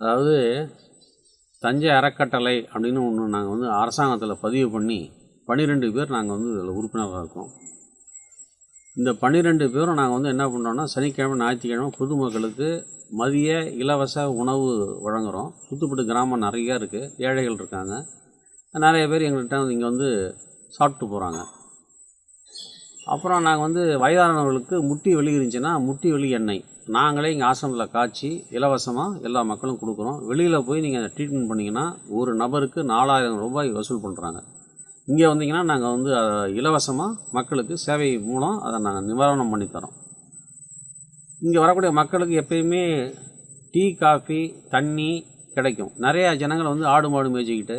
அதாவது தஞ்சை அறக்கட்டளை அப்படின்னு ஒன்று நாங்கள் வந்து அரசாங்கத்தில் பதிவு பண்ணி பன்னிரெண்டு பேர் நாங்கள் வந்து இதில் உறுப்பினராக இருக்கோம். இந்த பன்னிரெண்டு பேரும் நாங்கள் வந்து என்ன பண்ணுறோன்னா சனிக்கிழமை ஞாயிற்றுக்கிழமை பொதுமக்களுக்கு மதிய இலவச உணவு வழங்குகிறோம் சுத்துப்பட்டு கிராமம் நிறையா இருக்குது ஏழைகள் இருக்காங்க. நிறைய பேர் எங்கள்கிட்ட வந்து இங்கே வந்து சாப்பிட்டு போகிறாங்க அப்புறம் நாங்கள் வந்து வயதானவர்களுக்கு முட்டி வலி இருந்துச்சுன்னா முட்டி வலி எண்ணெய். நாங்களே இங்கே ஆசிரமத்தில் காய்ச்சி இலவசமாக எல்லா மக்களும் கொடுக்குறோம். வெளியில் போய் நீங்கள் ட்ரீட்மெண்ட் பண்ணிங்கன்னா ஒரு நபருக்கு நாலாயிரம் ரூபாய் வசூல் பண்ணுறாங்க இங்கே வந்தீங்கன்னா நாங்கள் வந்து இலவசமாக மக்களுக்கு சேவை மூலம் அதை நாங்கள் நிவாரணம் பண்ணி தரோம். இங்கே வரக்கூடிய மக்களுக்கு எப்பயுமே டீ காஃபி தண்ணி கிடைக்கும். நிறையா ஜனங்கள் வந்து ஆடு மாடு மேய்ச்சிக்கிட்டு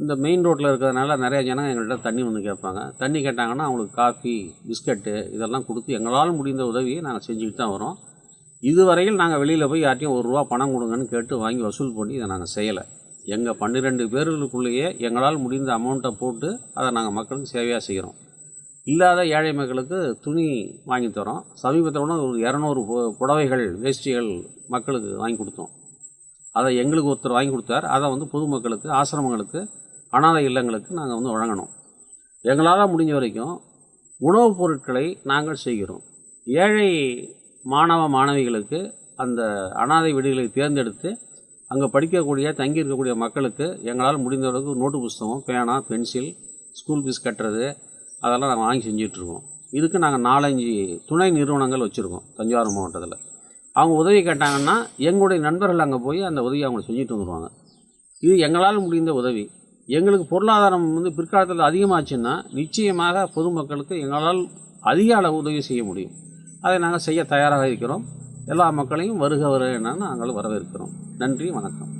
இந்த மெயின் ரோட்டில் இருக்கிறதுனால நிறைய ஜனங்க எங்கள்கிட்ட தண்ணி வந்து கேட்பாங்க. தண்ணி கேட்டாங்கன்னா அவங்களுக்கு காஃபி பிஸ்கட்டு இதெல்லாம் கொடுத்து எங்களால் முடிந்த உதவியை நாங்கள் செஞ்சுக்கிட்டு தான் வரோம். இதுவரையில் நாங்கள் வெளியில் போய் யார்ட்டையும் ஒரு ரூபா பணம் கொடுங்கன்னு கேட்டு வாங்கி வசூல் பண்ணி இதை நாங்கள் செய்யலை. எங்கள் பன்னிரெண்டு பேர்களுக்குள்ளேயே எங்களால் முடிந்த அமௌண்ட்டை போட்டு அதை நாங்கள் மக்களுக்கு சேவையாக செய்கிறோம் இல்லாத ஏழை மக்களுக்கு துணி வாங்கி தரோம். சமீபத்தில் ஒரு இரநூறு பு- புடவைகள் வேஷ்டிகள் மக்களுக்கு வாங்கி கொடுத்தோம். அதை எங்களுக்கு ஒருத்தர் வாங்கி கொடுத்தார். அதை வந்து பொதுமக்களுக்கு ஆசிரமங்களுக்கு அனாதை இல்லங்களுக்கு நாங்கள் வந்து வழங்கணும். எங்களால் முடிஞ்ச வரைக்கும் உணவுப் பொருட்களை நாங்கள் செய்கிறோம். ஏழை மாணவ மாணவிகளுக்கு அந்த அனாதை விடுதிகளை தேர்ந்தெடுத்து அங்கே படிக்கக்கூடிய தங்கி இருக்கக்கூடிய மக்களுக்கு எங்களால் முடிந்த அளவுக்கு நோட்டு புஸ்தகம் பேனா பென்சில் ஸ்கூல் ஃபீஸ் கட்டுறது அதெல்லாம் நாங்கள் வாங்கி செஞ்சிட்ருக்கோம். இதுக்கு நாங்கள் நாலஞ்சு துணை நிறுவனங்கள் வச்சுருக்கோம் தஞ்சாவூர் மாவட்டத்தில். அவங்க உதவி கேட்டாங்கன்னா எங்களுடைய நண்பர்கள் அங்கே போய் அந்த உதவி அவங்க செஞ்சுட்டு வந்துடுவாங்க இது எங்களால் முடிந்த உதவி. எங்களுக்கு பொருளாதாரம் வந்து பிற்காலத்தில் அதிகமாச்சுன்னா நிச்சயமாக பொதுமக்களுக்கு எங்களால் அதிக அளவு உதவி செய்ய முடியும். அதை நாங்கள் செய்ய தயாராக இருக்கிறோம். எல்லா மக்களையும் வருக வருக நாங்கள் வரவேற்கிறோம். நன்றி வணக்கம்.